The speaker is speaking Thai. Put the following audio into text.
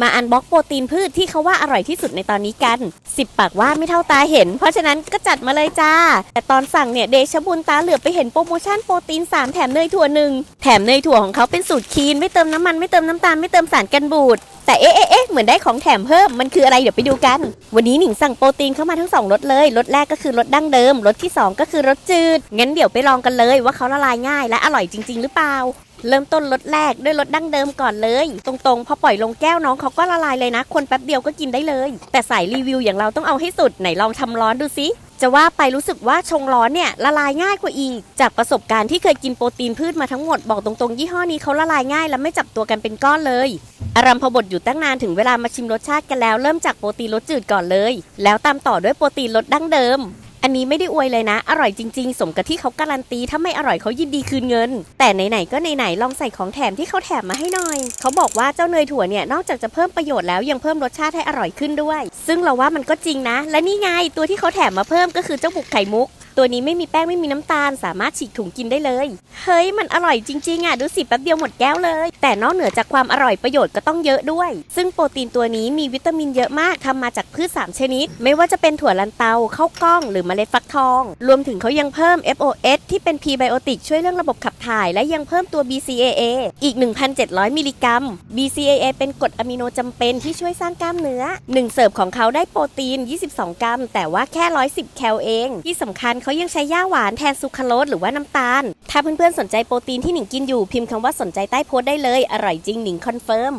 มาอันบ็อกโปรตีนพืชที่เขาว่าอร่อยที่สุดในตอนนี้กัน 10 ปากว่าไม่เท่าตาเห็น เพราะฉะนั้นก็จัดมาเลยจ้า แต่ตอนสั่งเนี่ยเดชบุญตาเหลือไปเห็นโปรโมชั่นโปรตีน 3 แถมเนยถั่วหนึ่งแถมเนยถั่วของเขาเป็นสูตรคีน ไม่เติมน้ำมันไม่เติมน้ำตาลไม่เติมสารกันบูดแต่เอ๊ะเอ๊ะเอ๊ะเหมือนได้ของแถมเพิ่ม มันคืออะไรเดี๋ยวไปดูกัน วันนี้หนิงสั่งโปรตีนเข้ามาทั้งสองรสเลย รสแรกก็คือรสดั้งเดิม รสที่สองก็คือรสจืด งั้นเดี๋ยวไปลองกันเลยว่าเขาละลายง่ายและอร่อยจริง ๆ หรือเปล่า เริ่มต้นรสแรกด้วยรสดั้งเดิมก่อนเลย ตรงๆ พอปล่อยลงแก้วน้องเขาก็ละลายเลยนะ คนแป๊บเดียวก็กินได้เลย แต่สายรีวิวอย่างเราต้องเอาให้สุดไหนลองทำร้อนดูสิจะว่าไปรู้สึกว่าชงร้อนเนี่ยละลายง่ายกว่าอีก จากประสบการณ์ที่เคยกินโปรตีนพืชมาทั้งหมดบอกตรงๆ ยี่ห้อนี้เขาละลายง่าย และไม่จับตัวกันเป็นก้อนเลย อารัมพบทอยู่ตั้งนานถึงเวลามาชิมรสชาติกันแล้วเริ่มจากโปรตีนรสจืดก่อนเลย แล้วตามต่อด้วยโปรตีนรสดั้งเดิม อันนี้ไม่ได้อวยเลยนะ อร่อยจริงๆ สมกับที่เขาการันตีถ้าไม่อร่อยเขายินดีคืนเงิน แต่ไหนๆก็ไหนๆลองใส่ของแถมที่เขาแถมมาให้หน่อย เขาบอกว่าเจ้าเนยถั่วเนี่ยนอกจากจะเพิ่มประโยชน์แล้วยังเพิ่มรสชาติให้อร่อยขึ้นด้วย ซึ่งเราว่ามันก็จริงนะ และนี่ไงตัวที่เขาแถมมาเพิ่มก็คือเจ้าบุกไข่มุก ตัวนี้ไม่มีแป้งไม่มีน้ำตาล สามารถฉีกถุงกินได้เลย เฮ้ย มันอร่อยจริงๆอะดูสิแป๊บเดียวหมดแก้วเลย แต่นอกเหนือจากความอร่อยประโยชน์ก็ต้องเยอะด้วย ซึ่งโปรตีนตัวนี้มีวิตามินเยอะมากทำมาจากพืช 3 ชนิด ไม่ว่าจะเป็นถั่วลันเตาข้าวกล้อง หรือเมล็ดฟักทอง รวมถึงเขายังเพิ่ม FOS ที่เป็นพรีไบโอติกช่วยเรื่องระบบขับถ่าย และยังเพิ่มตัว BCAA อีก 1,700 มิลลิกรัม BCAA เป็นกรดอะมิโนจำเป็นที่ช่วยสร้างกล้ามเนื้อ1เสิร์ฟของเขาได้โปรตีน 22 กรัม แต่ว่าแค่ 110 แคลเอง ที่สำคัญเขายังใช้ย่าหวานแทนซูคราโลสหรือว่าน้ำตาล ถ้าเพื่อนๆสนใจโปรตีนที่หนิงกินอยู่พิมพ์คำว่าสนใจใต้โพสต์ได้เลย อร่อยจริงหนิงคอนเฟิร์ม